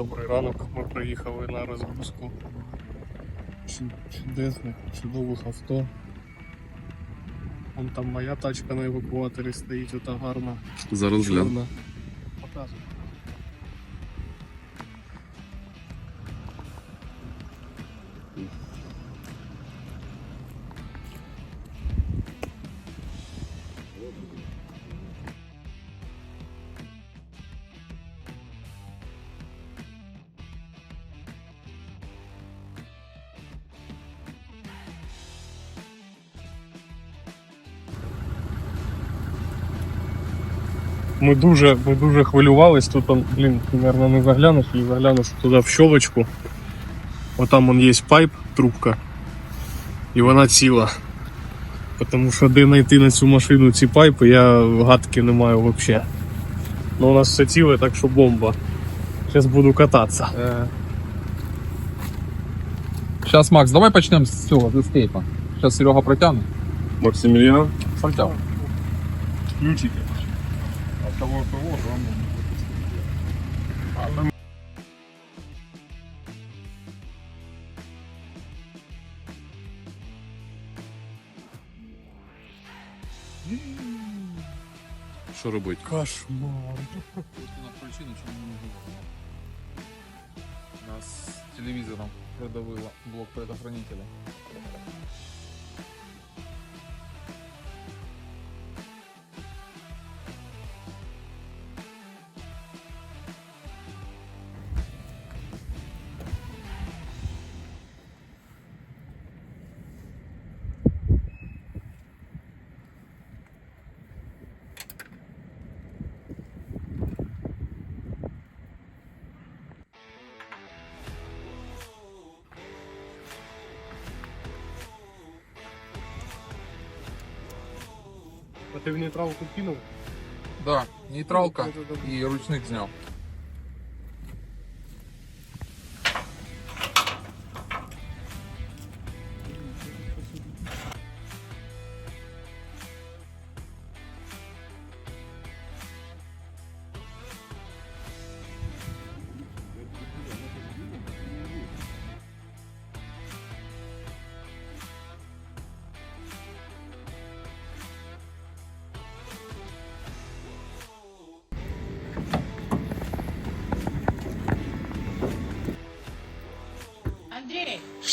Добрий ранок. Ми приїхали на розгрузку чу- чудесних, чудових авто. Вон там моя тачка на евакуаторі стоїть, ота гарна. Зараз гляну. Чорна. Ми дуже, ми дуже хвилювались. Тут, он, блін, ти, мабуть, не заглянеш і заглянеш туди в щелочку. Отам он є пайп, трубка. І вона ціла. Тому що де знайти на цю машину ці пайпи, я гадки не маю взагалі. Ну у нас все ціле, так що бомба. Зараз буду кататися. Сейчас, Макс, давай почнем с цього, з ескейпа. Сейчас Серега протягне. Максимilian. Протягне. Ключики. того раму не випустити. Кошмар. Просто на причину, чому не можу. Нас телевизором продавило блок предохранителя. А ти в нейтралку кинув? Да, нейтралка і ручник зняв.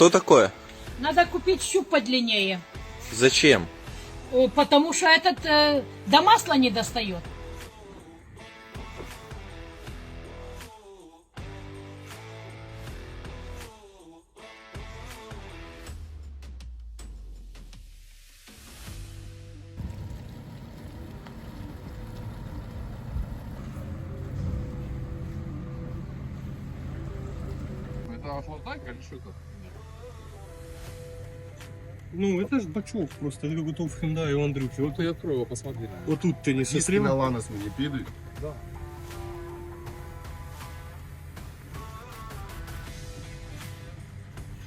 Что такое? надо купить щуп подлиннее. Зачем? О, Потому что этот э, до масла не достает. Это охлаждайка или что это? Ну, это ж бачок просто, это как будто в Hyundai у Андрюхи. Вот, я открою его, посмотри. вот тут ты не Диски сострел? на ланос мені підуть. Да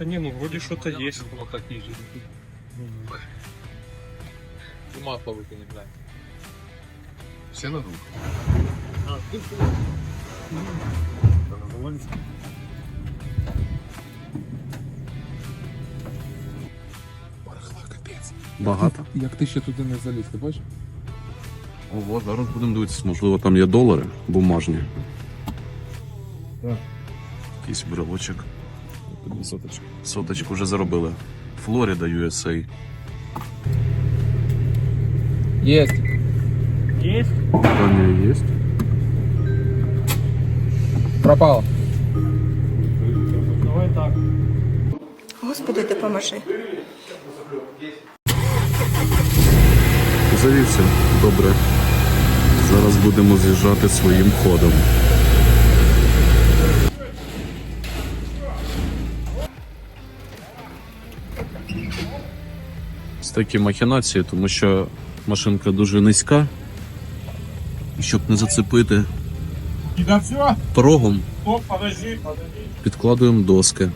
не, ну вроде что-то есть. Вот такие же. И масло выкини, блядь. Все на двох. А, ты Багато. Як ти ще туди не заліз, ти бачиш? Ого, зараз будемо дивитися, можливо, там є долари бумажні. Так. Якийсь брелочок. Тобі соточка. Соточку вже заробили. Флорида, USA. Есть. Есть? Питання є. Пропало. Давай так. Господи, допоможи. Завівся. Добре. Зараз будемо з'їжджати своїм ходом. Ось такі махінації, тому що машинка дуже низька. І щоб не зацепити порогом, підкладуємо доски.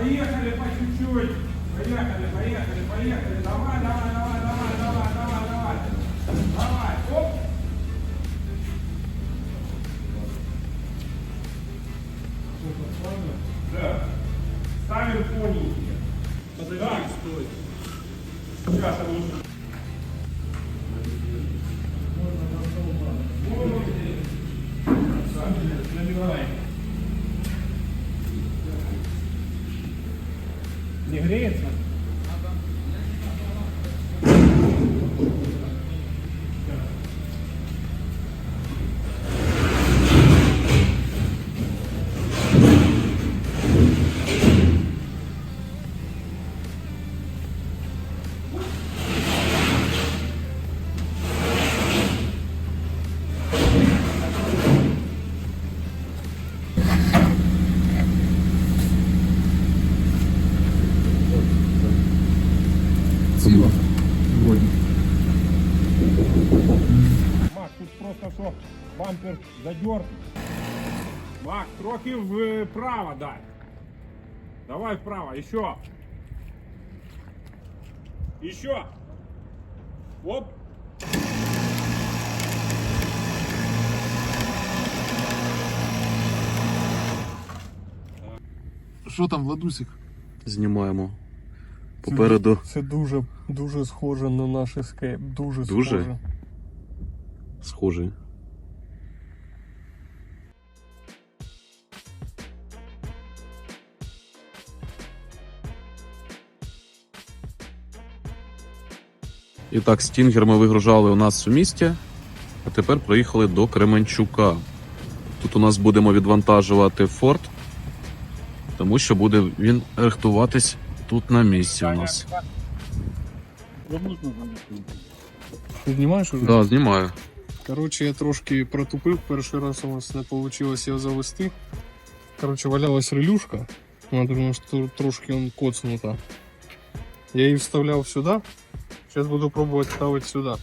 Поехали по чуть-чуть. Поехали, поехали, поехали. Давай, давай, давай, давай, давай, давай, давай. Давай, оп. Да. Ставим тоненькие. Так, стой. Сейчас я лучше. Набивай. Не греется? Мак, тут просто що бампер задер. Мак, трохи вправо дай. Давай вправо, еще. Еще. Оп. Що там, Владусик? Знімаємо. Попереду Це дуже, дуже схоже на наш ескейп. Дуже, Дуже? схоже. схожий. І так, стінгер ми вигружали у нас у місті, а тепер приїхали до Кременчука. Тут у нас будемо відвантажувати форт, тому що буде він рихтуватись тут на місці у нас. Ти знімаєш уже? Так, да, знімаю. Коротше, я трошки протупив, перший раз у нас не вийшло його завести. Коротше, валялась релюшка. Вона думаю, що трошки он коцнута. Я її вставляв сюди. Зараз буду пробувати ставити сюди.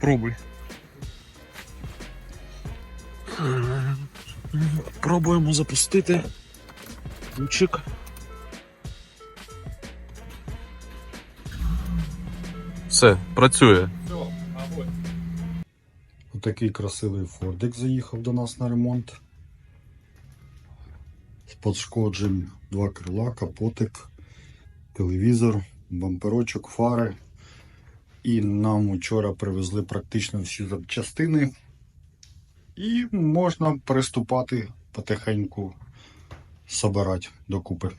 Пробуй. Пробуємо запустити. Ключик. Все, працює. Отакий красивий фордик заїхав до нас на ремонт. З подшкоджень два крила, капотик, телевізор, бамперочок, фари. І нам вчора привезли практично всі запчастини. І можна приступати потихеньку собирати докупи.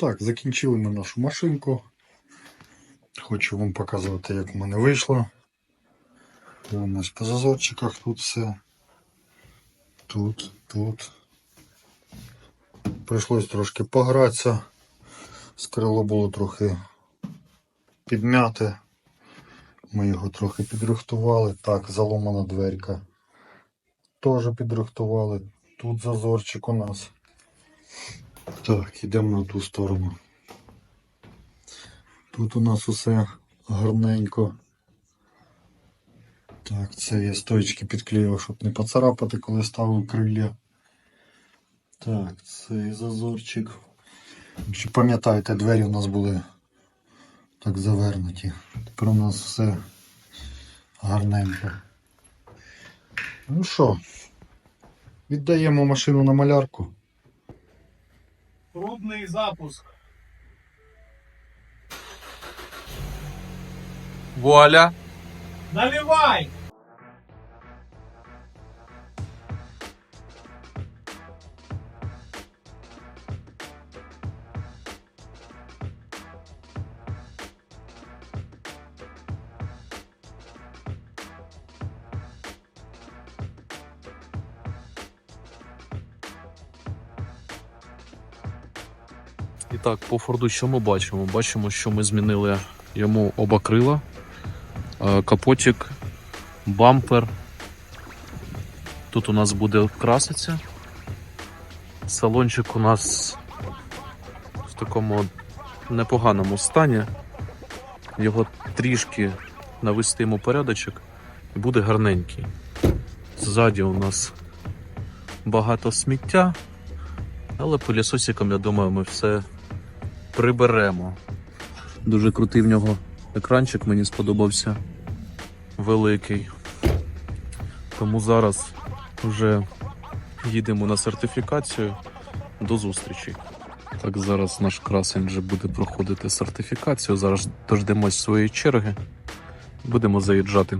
Так, закінчили ми нашу машинку. Хочу вам показувати, як в мене вийшло. Дивимось по зазорчиках тут все. Тут, тут. Прийшлось трошки погратися. Скрило було трохи підмяте. Ми його трохи підрихтували. Так, заломана дверка. Теж підрихтували. Тут зазорчик у нас. Так, йдемо на ту сторону. Тут у нас усе гарненько. Так, це я стоечки підклеїв, щоб не поцарапати, коли ставив крилля. Так, цей зазорчик. Якщо пам'ятаєте, двері у нас були так завернуті. Тепер у нас все гарненько. Ну що, віддаємо машину на малярку. Пробний запуск. Вуаля! Наливай! І так, по Форду що ми бачимо? Бачимо, що ми змінили йому оба крила, е, капотик, бампер. Тут у нас буде краситься. Салончик у нас в такому непоганому стані. Його трішки навести йому порядочок і буде гарненький. Ззаді у нас багато сміття, але пилісосиком, я думаю, ми все приберемо. Дуже крутий в нього екранчик, мені сподобався. Великий. Тому зараз вже їдемо на сертифікацію. До зустрічі. Так, зараз наш красень вже буде проходити сертифікацію. Зараз дождемось своєї черги. Будемо заїжджати.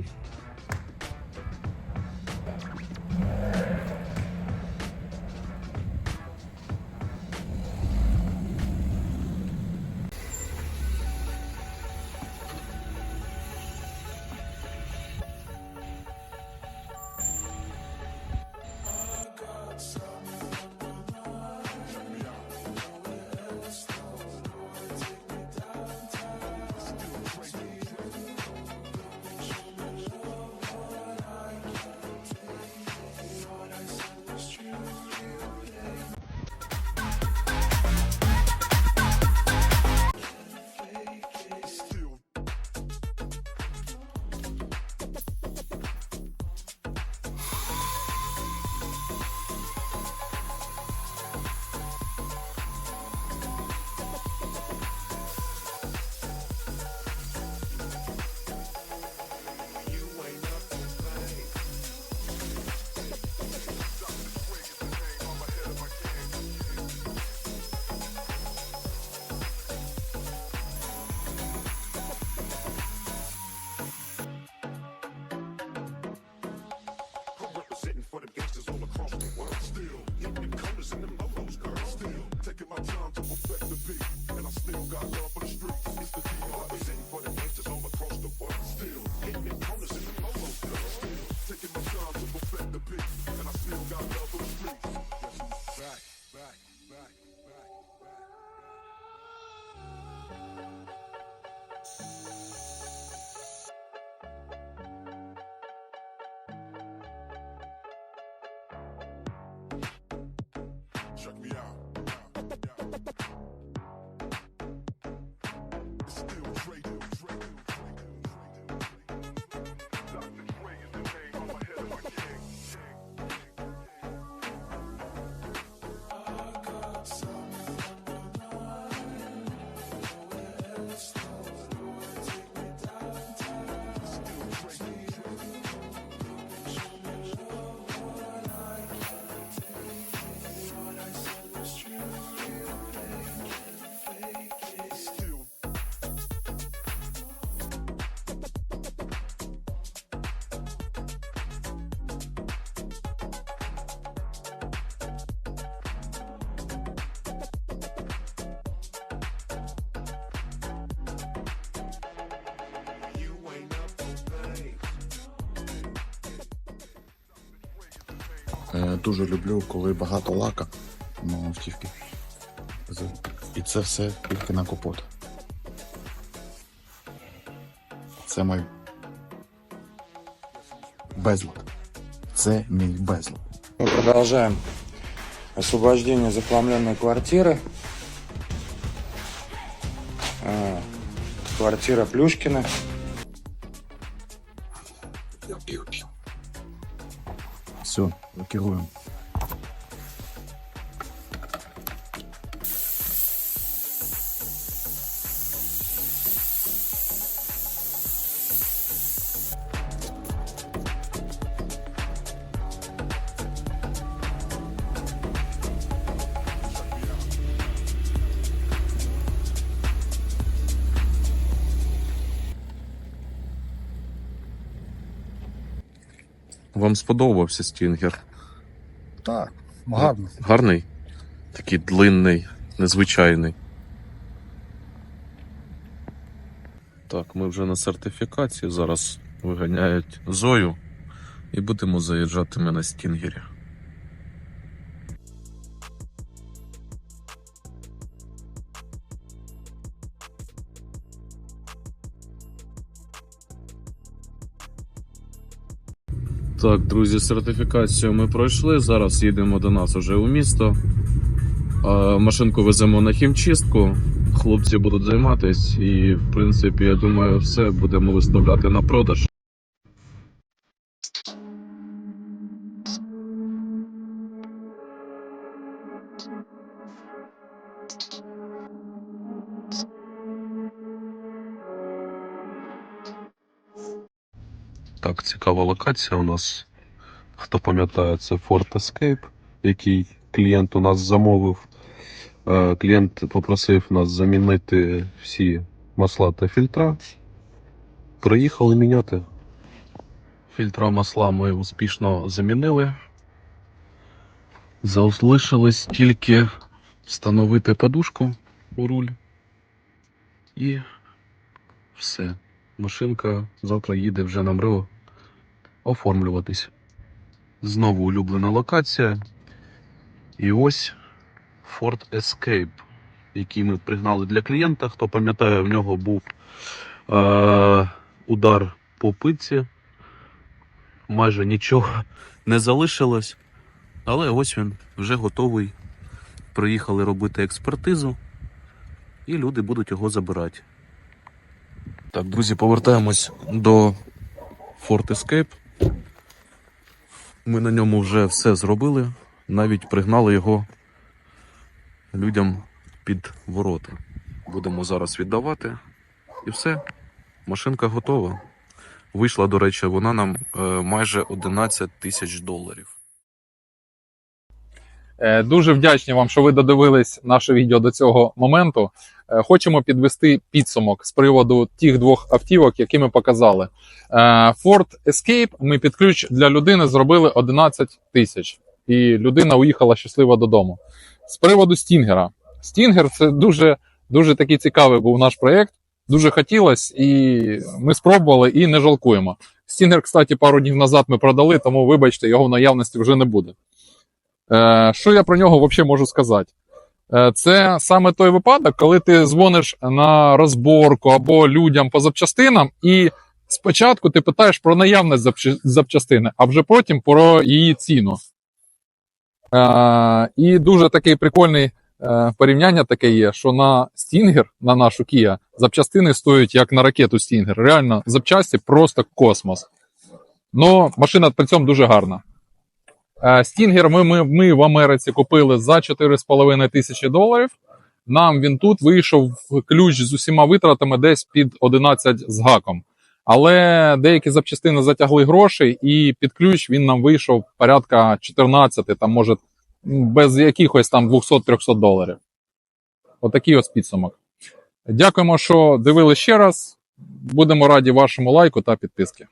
while I'm still. Е, Дуже люблю, коли багато лака на автівки. І це все тільки на капот. Це мій безлад. Це мій безлад. Мы продолжаем освобождение захламленной квартиры. Квартира Плюшкина. Все. Вам сподобався стінгер? Гарно. Гарний? Такий длинний, незвичайний. Так, ми вже на сертифікації. Зараз виганяють Зою і будемо заїжджати ми на стінгері. Так, друзі, сертифікацію ми пройшли. Зараз їдемо до нас уже у місто. Машинку веземо на хімчистку. Хлопці будуть займатись, і в принципі, я думаю, все будемо виставляти на продаж. Так, цікава локація у нас. Хто пам'ятає, це Ford Escape, який клієнт у нас замовив. Е, Клієнт попросив нас замінити всі масла та фільтра. Приїхали міняти. Фільтра масла ми успішно замінили. Залишилось тільки встановити подушку у руль. І все. Машинка завтра їде вже на МРЕО оформлюватись. Знову улюблена локація. І ось Ford Escape, який ми пригнали для клієнта. Хто пам'ятає, в нього був е- удар по пиці. Майже нічого не залишилось. Але ось він вже готовий. Приїхали робити експертизу, і люди будуть його забирати. Так, друзі, повертаємось до Ford Escape. Ми на ньому вже все зробили, навіть пригнали його людям під ворота. Будемо зараз віддавати. І все. Машинка готова. Вийшла, до речі, вона нам е, майже 11 тисяч доларів. Е, Дуже вдячні вам, що ви додивились наше відео до цього моменту. Е, Хочемо підвести підсумок з приводу тих двох автівок, які ми показали. Е, Ford Escape ми під ключ для людини зробили 11 тисяч, і людина уїхала щаслива додому. З приводу Стінгера. Стінгер це дуже, дуже такий цікавий був наш проєкт. Дуже хотілося, і ми спробували і не жалкуємо. Стінгер, кстати, пару днів назад ми продали, тому вибачте, його в наявності вже не буде. Е, що я про нього взагалі можу сказати? Е, це саме той випадок, коли ти дзвониш на розборку або людям по запчастинам, і спочатку ти питаєш про наявність запчастини, а вже потім про її ціну. Е, і дуже такий прикольний порівняння таке є, що на Stinger, на нашу Kia, запчастини стоять як на ракету Stinger. Реально, запчасті просто космос. Ну, машина при цьому дуже гарна. Е, Стінгер ми, ми, ми в Америці купили за 4,5 тисячі доларів. Нам він тут вийшов ключ з усіма витратами десь під 11 з гаком. Але деякі запчастини затягли грошей, і під ключ він нам вийшов порядка 14, там може без якихось там 200-300 доларів. Отакий ось підсумок. Дякуємо, що дивилися ще раз. Будемо раді вашому лайку та підписці.